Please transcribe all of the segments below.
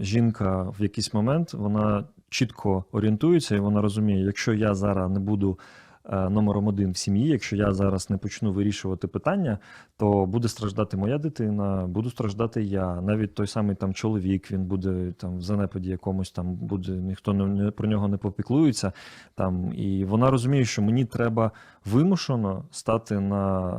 жінка в якийсь момент вона чітко орієнтується, і вона розуміє, якщо я зараз не буду е, номером один в сім'ї, якщо я зараз не почну вирішувати питання, то буде страждати моя дитина, буду страждати я. Навіть той самий там чоловік, він буде там в занепаді якомусь там буде, ніхто не, не- про нього не попіклується. Там, і вона розуміє, що мені треба вимушено стати на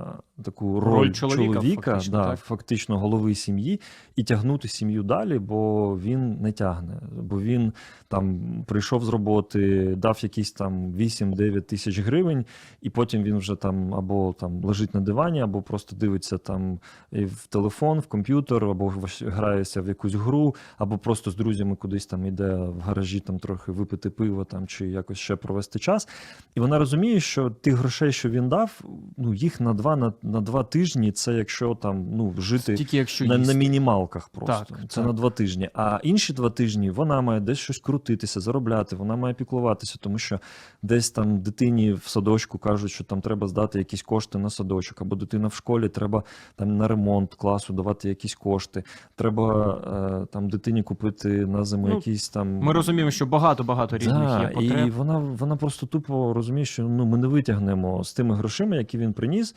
таку роль, Роль чоловіка, чоловіка, фактично, да, так. фактично голови сім'ї, і тягнути сім'ю далі, бо він не тягне. Бо він там прийшов з роботи, дав якісь там 8-9 тисяч гривень, і потім він вже там або там лежить на дивані, або просто дивиться там в телефон, в комп'ютер, або грається в якусь гру, або просто з друзями кудись там йде в гаражі там трохи випити пиво там чи якось ще провести час. І вона розуміє, що тих грошей, що він дав, ну їх на два на, на два тижні. Це якщо там ну жити Тільки якщо на, на мінімалках просто. Так, це так. на два тижні. А інші два тижні вона має десь щось крутитися, заробляти, вона має піклуватися, тому що десь там дитині в садочку кажуть, що там треба здати якісь кошти на садочок, або дитина в школі треба там на ремонт класу давати якісь кошти. Треба е, там дитині купити на зиму Ну, якісь там. Ми розуміємо, що багато-багато різних Да, є потреб. і вона, вона просто тупо розуміє, що ну ми не витягнемо з тими грошима, які він приніс.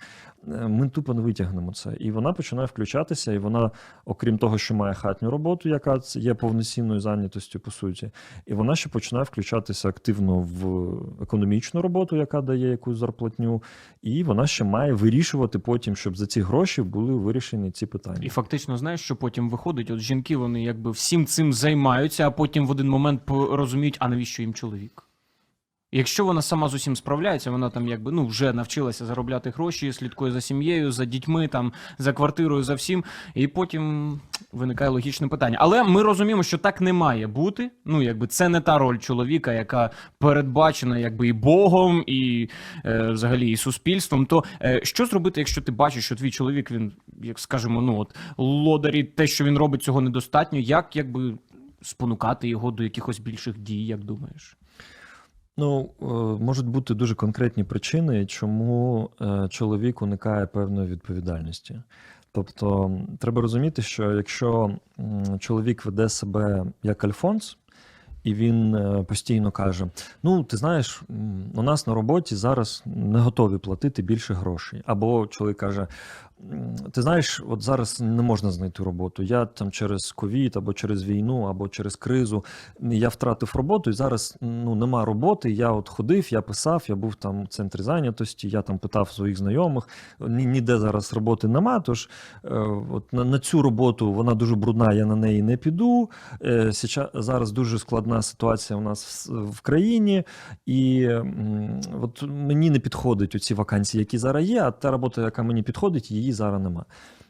Ми тупо не витягнемо це. І вона починає включатися, і вона, окрім того, що має хатню роботу, яка є повноцінною зайнятостю, по суті, і вона ще починає включатися активно в економічну роботу, яка дає якусь зарплатню, і вона ще має вирішувати потім, щоб за ці гроші були вирішені ці питання. І фактично, знаєш, що потім виходить, от жінки вони якби всім цим займаються, а потім в один момент по- розуміють, а навіщо їм чоловік? Якщо вона сама з усім справляється, вона там якби ну вже навчилася заробляти гроші, слідкує за сім'єю, за дітьми, там за квартирою, за всім, і потім виникає логічне питання. Але ми розуміємо, що так не має бути. Ну якби це не та роль чоловіка, яка передбачена якби і Богом, і е, взагалі і суспільством. То е, що зробити, якщо ти бачиш, що твій чоловік він, як скажемо, ну от лодарі, те, що він робить, цього недостатньо. Як якби спонукати його до якихось більших дій, як думаєш? Ну, е, можуть бути дуже конкретні причини, чому е, чоловік уникає певної відповідальності. Тобто, треба розуміти, що якщо чоловік веде себе як Альфонс, і він е, постійно каже: Ну, ти знаєш, у нас на роботі зараз не готові платити більше грошей. Або чоловік каже: «М, Ти знаєш, от зараз не можна знайти роботу. Я там через ковід, або через війну, або через кризу я втратив роботу, і зараз ну нема роботи. Я от ходив, я писав, я був там в центрі зайнятості, я там питав своїх знайомих. Ні, ніде зараз роботи нема. Тож е, от на, на цю роботу вона дуже брудна, я на неї не піду. Е, січа- зараз дуже складна ситуація у нас в, в країні, і м, от мені не підходять оці вакансії, які зараз є, а та робота, яка мені підходить, її зараз нема.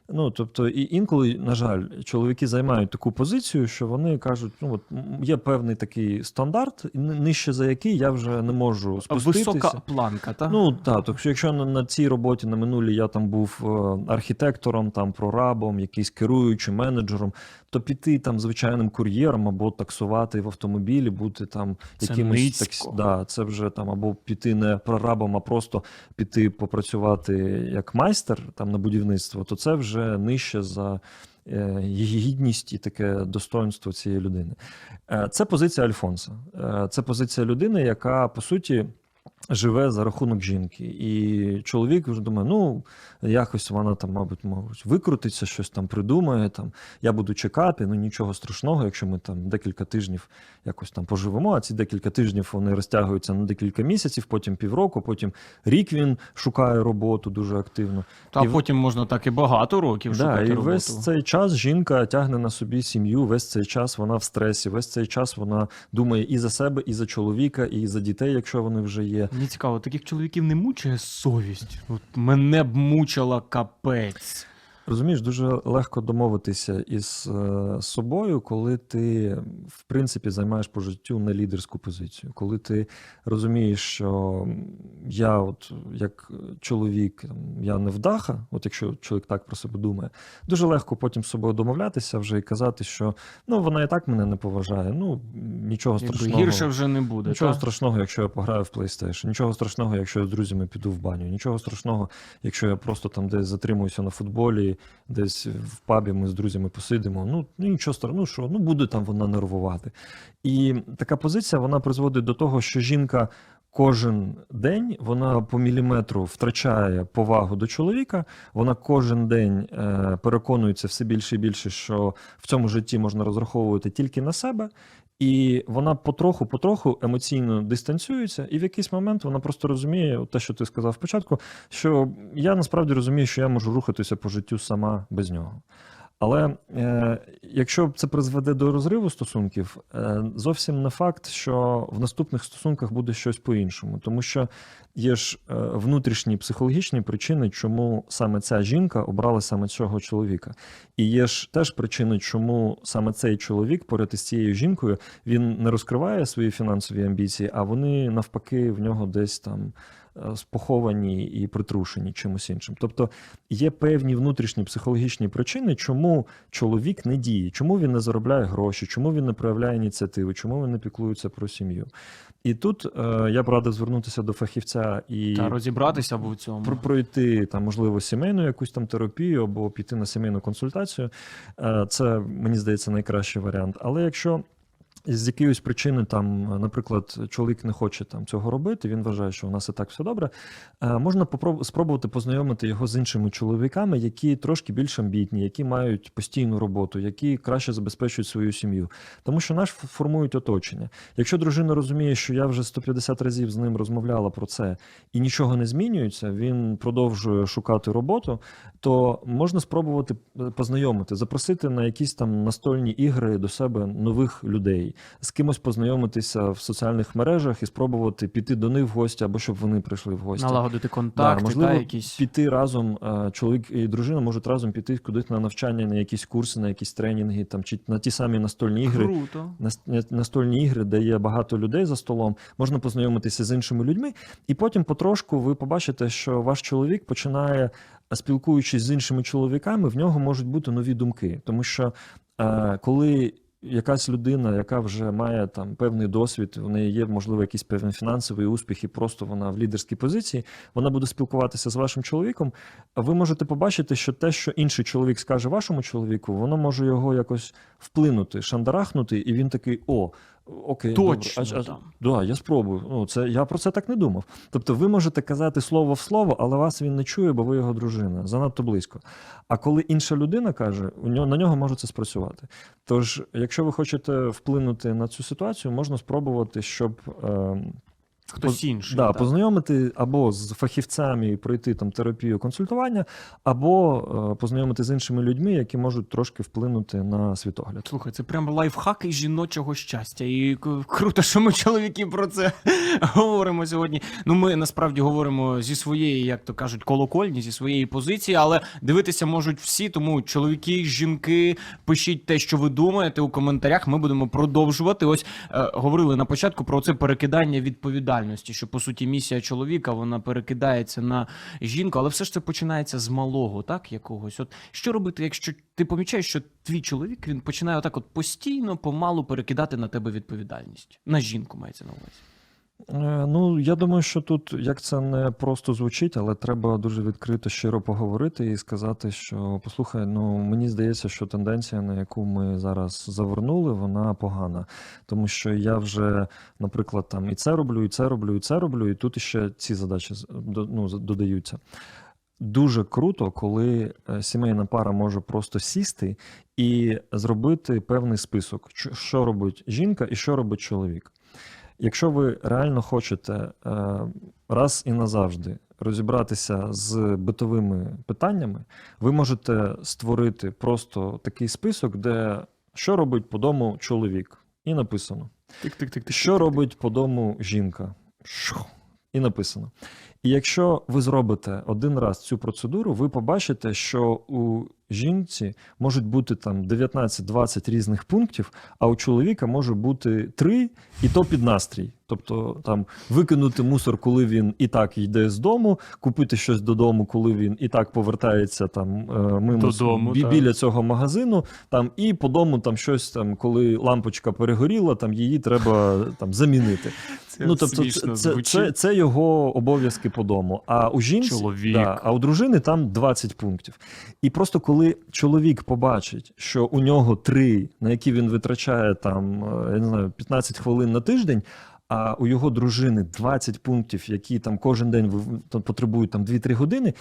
Ну, тобто, і інколи, на жаль, чоловіки займають таку позицію, що вони кажуть, ну от є певний такий стандарт, нижче за який я вже не можу спуститися. Висока планка, так? Ну так, тобто, якщо на, на цій роботі на минулій я там був е, архітектором, там прорабом, якийсь керуючим менеджером, то піти там звичайним кур'єром або таксувати в автомобілі, бути там якимось низько. такс... да, це вже там або піти не прорабом, а просто піти попрацювати як майстер там на будівництво, то це вже нижче за. е, Її гідність і таке достоинство цієї людини. Е, Це позиція Альфонса. Е, Це позиція людини, яка по суті живе за рахунок жінки. І чоловік вже думає, ну якось вона там, мабуть, мабуть, викрутиться, щось там придумає. Там я буду чекати. Ну нічого страшного, якщо ми там декілька тижнів якось там поживемо. А ці декілька тижнів вони розтягуються на декілька місяців, потім півроку, потім рік він шукає роботу дуже активно. Та і потім можна так і багато років Да, шукати і роботу. весь цей час жінка тягне на собі сім'ю, весь цей час вона в стресі, весь цей час вона думає і за себе, і за чоловіка, і за дітей, якщо вони вже є. Мені цікаво, таких чоловіків не мучає совість. От мене б мучила капець. Розумієш, дуже легко домовитися із е, собою, коли ти, в принципі, займаєш по життю не лідерську позицію. Коли ти розумієш, що я, от як чоловік, я не вдаха, от якщо чоловік так про себе думає, дуже легко потім з собою домовлятися вже і казати, що ну вона і так мене не поважає. Ну нічого Якби страшного. гірше вже не буде. Нічого та? страшного, якщо я пограю в PlayStation. Нічого страшного, якщо я з друзями піду в баню. Нічого страшного, якщо я просто там десь затримуюся на футболі десь в пабі ми з друзями посидимо. Ну, ну нічого страшного, ну що, ну буде там вона нервувати. І така позиція вона призводить до того, що жінка. Кожен день вона по міліметру втрачає повагу до чоловіка. Вона кожен день е, переконується все більше і більше, що в цьому житті можна розраховувати тільки на себе, і вона потроху, потроху емоційно дистанціюється, і в якийсь момент вона просто розуміє, те, що ти сказав спочатку, що я насправді розумію, що я можу рухатися по життю сама без нього. Але е, якщо це призведе до розриву стосунків, е, зовсім не факт, що в наступних стосунках буде щось по-іншому, тому що є ж е, внутрішні психологічні причини, чому саме ця жінка обрала саме цього чоловіка. І є ж теж причини, чому саме цей чоловік поряд із цією жінкою він не розкриває свої фінансові амбіції, а вони навпаки в нього десь там споховані і притрушені чимось іншим. Тобто є певні внутрішні психологічні причини, чому чоловік не діє, чому він не заробляє гроші, чому він не проявляє ініціативи, чому він не піклується про сім'ю. І тут е, я б радив звернутися до фахівця і Та розібратися в цьому. про- пройти там, можливо, сімейну якусь там терапію або піти на сімейну консультацію. Е, Це мені здається найкращий варіант. Але якщо з якоїсь причини, там, наприклад, чоловік не хоче там цього робити, він вважає, що у нас і так все добре. е, Можна спробувати познайомити його з іншими чоловіками, які трошки більш амбітні, які мають постійну роботу, які краще забезпечують свою сім'ю. Тому що наш формують оточення. Якщо дружина розуміє, що я вже 150 разів з ним розмовляла про це і нічого не змінюється, він продовжує шукати роботу, то можна спробувати е, познайомити, запросити на якісь там настольні ігри до себе нових людей, з кимось познайомитися в соціальних мережах і спробувати піти до них в гості або щоб вони прийшли в гості. Налагодити контакти, можливо, та, якісь. Піти разом, е, чоловік і дружина можуть разом піти кудись на навчання, на якісь курси, на якісь тренінги, там чи на ті самі настольні ігри. Круто. Настольні ігри, де є багато людей за столом, можна познайомитися з іншими людьми, і потім потрошку ви побачите, що ваш чоловік починає, е, спілкуючись з іншими чоловіками, в нього можуть бути нові думки. Тому що е, коли якась людина, яка вже має там певний досвід, в неї є, можливо, якийсь певний фінансовий успіх, і просто вона в лідерській позиції, вона буде спілкуватися з вашим чоловіком. Ви можете побачити, що те, що інший чоловік скаже вашому чоловіку, воно може його якось вплинути, шандарахнути, і він такий: о, окей, Точно добре, а, а, там. да, я спробую. Ну, це я про це так не думав. Тобто, ви можете казати слово в слово, але вас він не чує, бо ви його дружина, занадто близько. А коли інша людина каже, у нього на нього може це спрацювати. Тож, якщо ви хочете вплинути на цю ситуацію, можна спробувати, щоб. Е, Хтось інший. Да, так. познайомити або з фахівцями і пройти там терапію консультування, або е, познайомити з іншими людьми, які можуть трошки вплинути на світогляд. Слухай, це прям лайфхаки жіночого щастя. І круто, що ми чоловіки про це говоримо сьогодні. Ну, ми насправді говоримо зі своєї, як то кажуть, колокольні, зі своєї позиції, але дивитися можуть всі. Тому чоловіки, жінки, пишіть те, що ви думаєте у коментарях. Ми будемо продовжувати. Ось е, говорили на початку про це перекидання відповідальності, що по суті місія чоловіка вона перекидається на жінку, але все ж це починається з малого, так якогось. От що робити, якщо ти помічаєш, що твій чоловік він починає отак, от постійно, помалу перекидати на тебе відповідальність на жінку, мається на увазі. Е, Ну, я думаю, що тут як це не просто звучить, але треба дуже відкрито щиро поговорити і сказати, що послухай, ну мені здається, що тенденція, на яку ми зараз завернули, вона погана. Тому що я вже, наприклад, там і це роблю, і це роблю, і це роблю, і тут ще ці задачі ну, додаються. Дуже круто, коли е, сімейна пара може просто сісти і зробити певний список, що- що робить жінка і що робить чоловік. Якщо ви реально хочете е, раз і назавжди розібратися з битовими питаннями, ви можете створити просто такий список, де що робить по дому чоловік, і написано. Тик-тик-тик. Що робить по дому жінка? І написано. І якщо ви зробите один раз цю процедуру, ви побачите, що у жінці можуть бути там 19-20 різних пунктів, а у чоловіка може бути 3, і то під настрій. Тобто там викинути мусор, коли він і так йде з дому, купити щось додому, коли він і так повертається там е, мимо Додому, бі- так. біля цього магазину, там і по дому там щось там, коли лампочка перегоріла, там її треба там замінити. Це ну тобто, це, це, це, це його обов'язки по дому, а у жінці Да, а у дружини там 20 пунктів. І просто коли чоловік побачить, що у нього три, на які він витрачає там, е, я не знаю, 15 хвилин на тиждень. А у його дружини 20 пунктів, які там кожен день потребують там 2-3 години.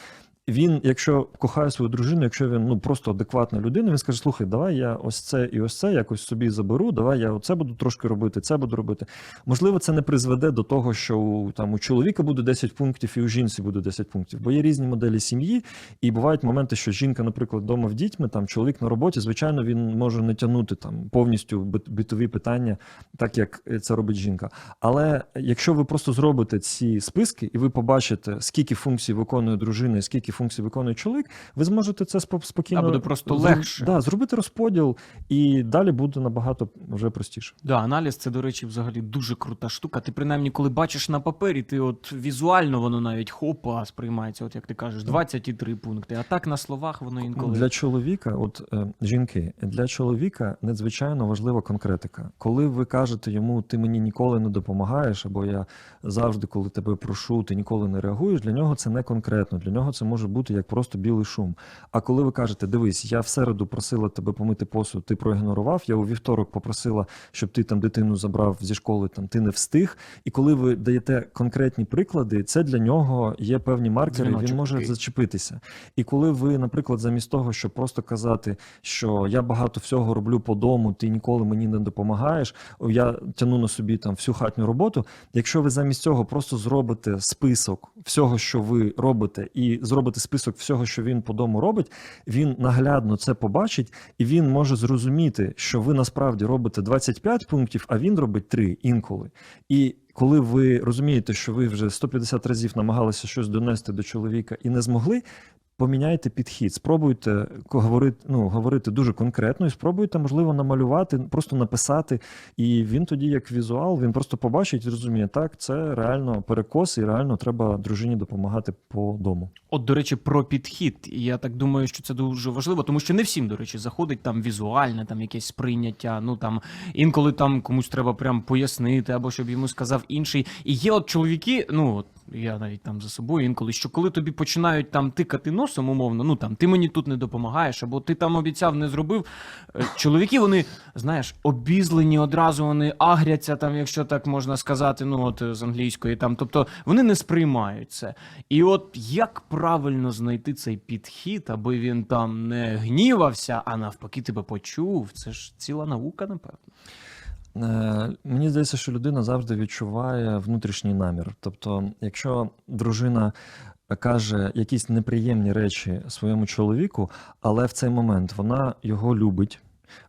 Він, якщо кохає свою дружину, якщо він ну просто адекватна людина, він скаже: слухай, давай я ось це і ось це якось собі заберу. Давай я оце буду трошки робити, це буду робити. Можливо, це не призведе до того, що у, там у чоловіка буде 10 пунктів і у жінці буде 10 пунктів. Бо є різні моделі сім'ї, і бувають моменти, що жінка, наприклад, вдома в дітьми, там чоловік на роботі, звичайно, він може не тягнути там повністю бит- битові питання, так як це робить жінка. Але якщо ви просто зробите ці списки і ви побачите, скільки функцій виконує дружина, і скільки функцій виконує чоловік, ви зможете це спо- спокійно А буде просто легше. Да, зробити розподіл, і далі буде набагато вже простіше. Да, аналіз це, до речі, взагалі дуже крута штука. Ти принаймні, коли бачиш на папері, ти от візуально воно навіть хопа сприймається, от як ти кажеш, 23 пункти. А так на словах воно інколи. Для чоловіка, от е, жінки, для чоловіка надзвичайно важлива конкретика. Коли ви кажете йому, ти мені ніколи не допомагаєш, або я завжди, коли тебе прошу, ти ніколи не реагуєш, для нього це не конкретно. Для нього це може бути як просто білий шум. А коли ви кажете, дивись, я в середу просила тебе помити посуд, ти проігнорував, я у вівторок попросила, щоб ти там дитину забрав зі школи, там ти не встиг. І коли ви даєте конкретні приклади, це для нього є певні маркери, Дзвіночок він може зачепитися. І коли ви, наприклад, замість того, щоб просто казати, що я багато всього роблю по дому, ти ніколи мені не допомагаєш, я тяну на собі там всю хатню роботу. Якщо ви замість цього просто зробите список всього, що ви робите, і зробите список всього, що він по дому робить, він наглядно це побачить, і він може зрозуміти, що ви насправді робите 25 пунктів, а він робить 3 інколи. І коли ви розумієте, що ви вже 150 разів намагалися щось донести до чоловіка і не змогли, поміняйте підхід, спробуйте говорити, ну, говорити дуже конкретно і спробуйте, можливо, намалювати, просто написати. І він тоді, як візуал, він просто побачить і зрозуміє, так, це реально перекос, і реально треба дружині допомагати по дому. От, до речі, про підхід. Я так думаю, що це дуже важливо, тому що не всім, до речі, заходить там візуальне, там якесь сприйняття. Ну там інколи там комусь треба прям пояснити, або щоб йому сказав інший. І є от чоловіки, ну я навіть там за собою інколи, що коли тобі починають там тикати носом, умовно, ну там ти мені тут не допомагаєш, або ти там обіцяв, не зробив. е, Чоловіки, вони, знаєш, обізлені одразу, вони агряться, там, якщо так можна сказати, ну от е, з англійської там. Тобто вони не сприймають це. І от як правильно знайти цей підхід, аби він там не гнівався, а навпаки тебе почув. Це ж ціла наука, напевно. Е, Мені здається, що людина завжди відчуває внутрішній намір. Тобто, якщо дружина каже якісь неприємні речі своєму чоловіку, але в цей момент вона його любить.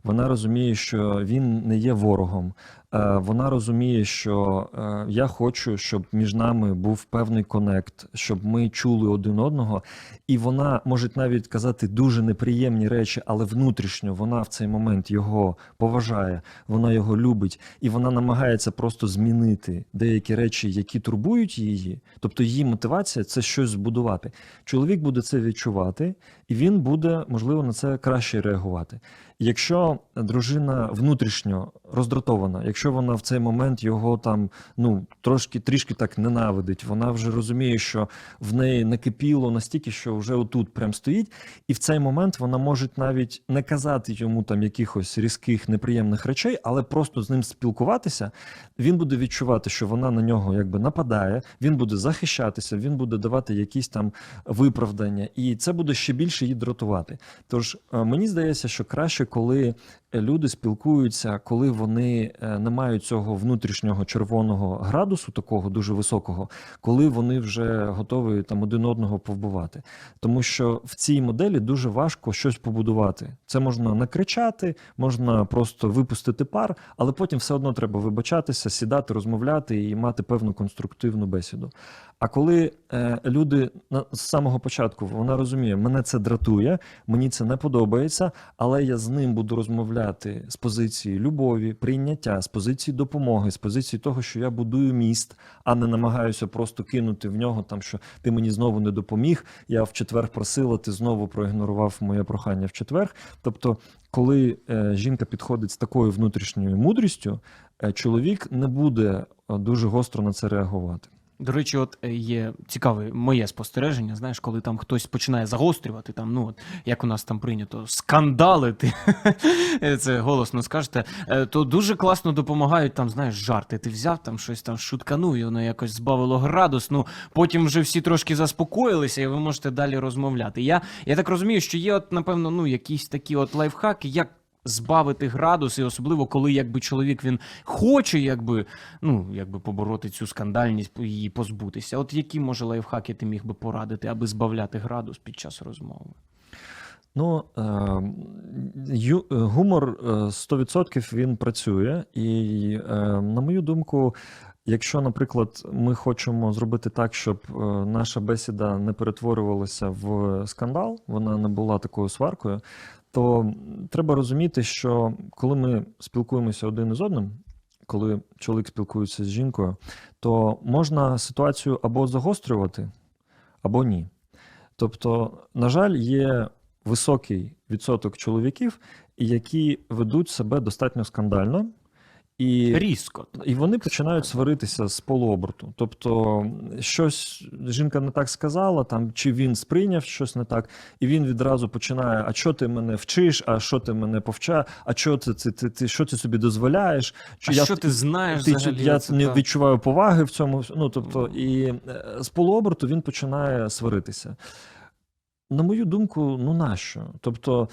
Вона розуміє, що він не є ворогом. Е, Вона розуміє, що е, я хочу, щоб між нами був певний конект, щоб ми чули один одного. І вона може навіть казати дуже неприємні речі, але внутрішньо вона в цей момент його поважає, вона його любить, і вона намагається просто змінити деякі речі, які турбують її. Тобто її мотивація це щось збудувати. Чоловік буде це відчувати, і він буде, можливо, на це краще реагувати. Якщо дружина внутрішньо роздратована, якщо вона в цей момент його там ну трошки трішки так ненавидить, вона вже розуміє, що в неї накипіло настільки, що вже отут прям стоїть, і в цей момент вона може навіть не казати йому там якихось різких неприємних речей, але просто з ним спілкуватися. Він буде відчувати, що вона на нього якби нападає, він буде захищатися, він буде давати якісь там виправдання, і це буде ще більше її дратувати. Тож е, мені здається, що краще, коли е, люди спілкуються, коли вони е, мають цього внутрішнього червоного градусу, такого дуже високого, коли вони вже готові там один одного повбивати. Тому що в цій моделі дуже важко щось побудувати. Це можна накричати, можна просто випустити пар, але потім все одно треба вибачатися, сідати, розмовляти і мати певну конструктивну бесіду. А коли е, люди на з самого початку вона розуміє, мене це дратує, мені це не подобається, але я з ним буду розмовляти з позиції любові, прийняття, з позиції допомоги, з позиції того, що я будую міст, а не намагаюся просто кинути в нього там, що ти мені знову не допоміг. Я в четвер просила, ти знову проігнорував моє прохання в четвер. Тобто, коли е, жінка підходить з такою внутрішньою мудрістю, е, чоловік не буде е, дуже гостро на це реагувати. До речі, от е, є цікаве моє спостереження. Знаєш, коли там хтось починає загострювати, там, ну от як у нас там прийнято, скандалити, це голосно скажете, е, то дуже класно допомагають там, знаєш, жарти. Ти взяв там щось там шутканув, і воно якось збавило градус. Ну потім вже всі трошки заспокоїлися, і ви можете далі розмовляти. Я, я так розумію, що є, от, напевно, ну якісь такі от лайфхаки, як. Збавити градус, і особливо коли якби чоловік він хоче, якби ну якби побороти цю скандальність, її позбутися. От які може лайфхаки ти міг би порадити, аби збавляти градус під час розмови? Ну, е, ю, е, гумор е, 100% він працює, і, е, на мою думку, якщо, наприклад, ми хочемо зробити так, щоб е, наша бесіда не перетворювалася в скандал, вона не була такою сваркою, то треба розуміти, що коли ми спілкуємося один із одним, коли чоловік спілкується з жінкою, то можна ситуацію або загострювати, або ні. Тобто, на жаль, є високий відсоток чоловіків, які ведуть себе достатньо скандально, і, Різко. і вони починають сваритися з полуоберту. Тобто, щось жінка не так сказала, там, чи він сприйняв щось не так, і він відразу починає: а що ти мене вчиш, а що ти мене повча, а що ти, ти, ти, ти, що ти собі дозволяєш? А що ти знаєш ти, взагалі? я Це не так. відчуваю поваги в цьому. Ну, тобто, і е, з полуоберту він починає сваритися. На мою думку, ну нащо? Тобто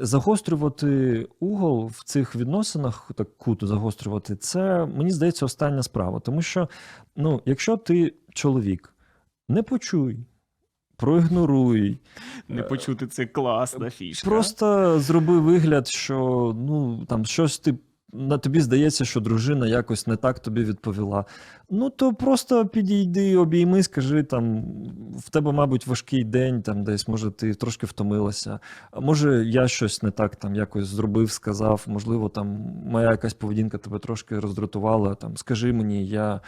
загострювати угол в цих відносинах, так куту загострювати, це мені здається остання справа. Тому що, ну, якщо ти чоловік, не почуй, проігноруй, Не почути це класна фішка. Просто зроби вигляд, що ну там щось ти на тобі здається, що дружина якось не так тобі відповіла. Ну то просто підійди, обійми, скажи там, в тебе, мабуть, важкий день, там десь, може, ти трошки втомилася. Може, я щось не так там якось зробив, сказав. Можливо, там моя якась поведінка тебе трошки роздратувала. Там скажи мені, я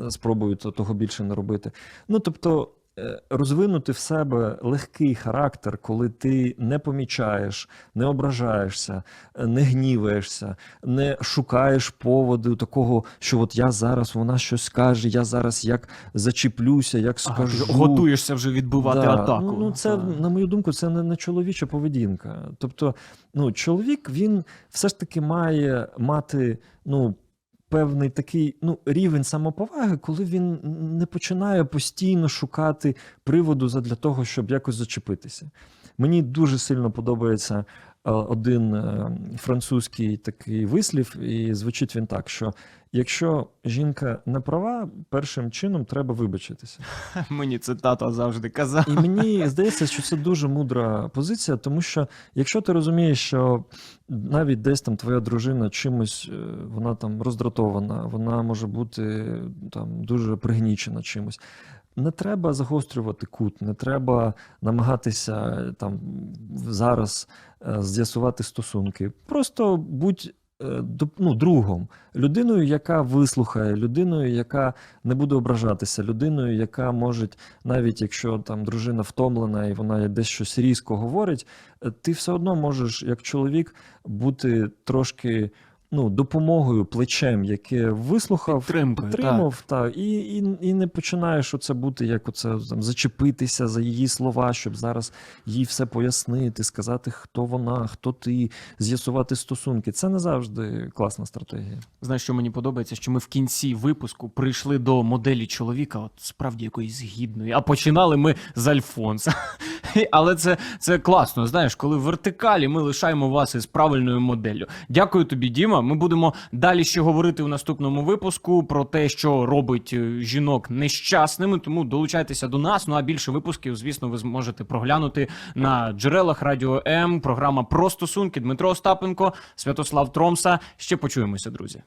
е, спробую того більше не робити. Ну тобто. Е, Розвинути в себе легкий характер, коли ти не помічаєш, не ображаєшся, е, не гніваєшся, не шукаєш поводу такого, що от я зараз вона щось скаже, я зараз як зачіплюся, як Ага, скажу. готуєшся вже відбивати Да, атаку. Ну, ну це, на мою думку, це не, не чоловіча поведінка. Тобто, ну, чоловік він все ж таки має мати ну, певний такий ну, рівень самоповаги, коли він не починає постійно шукати приводу для того, щоб якось зачепитися. Мені дуже сильно подобається один е, французький такий вислів, і звучить він так: що якщо жінка не права, першим чином треба вибачитися. Мені це тато завжди казав. І мені здається, що це дуже мудра позиція, тому що якщо ти розумієш, що навіть десь там твоя дружина чимось, е, вона там роздратована, вона може бути там дуже пригнічена чимось. Не треба загострювати кут, не треба намагатися там зараз е, з'ясувати стосунки. Просто будь е, ну, другом, людиною, яка вислухає, людиною, яка не буде ображатися, людиною, яка може навіть якщо там дружина втомлена і вона десь щось різко говорить, е, ти все одно можеш, як чоловік, бути трошки ну, допомогою, плечем, яке вислухав, Підтримкою, підтримав, та, і, і, і не починаєш оце бути, як оце там, зачепитися за її слова, щоб зараз їй все пояснити, сказати, хто вона, хто ти, з'ясувати стосунки. Це не завжди класна стратегія. Знаєш, що мені подобається, що ми в кінці випуску прийшли до моделі чоловіка, от справді якоїсь гідної, а починали ми з Альфонса. Але це, це класно, знаєш, коли в вертикалі ми лишаємо вас із правильною моделлю. Дякую тобі, Діма. Ми будемо далі ще говорити у наступному випуску про те, що робить е, жінок нещасними. Тому долучайтеся до нас. Ну а більше випусків, звісно, ви зможете проглянути на джерелах Радіо М. Програма про стосунки Дмитро Остапенко, Святослав Тромса. Ще почуємося, друзі.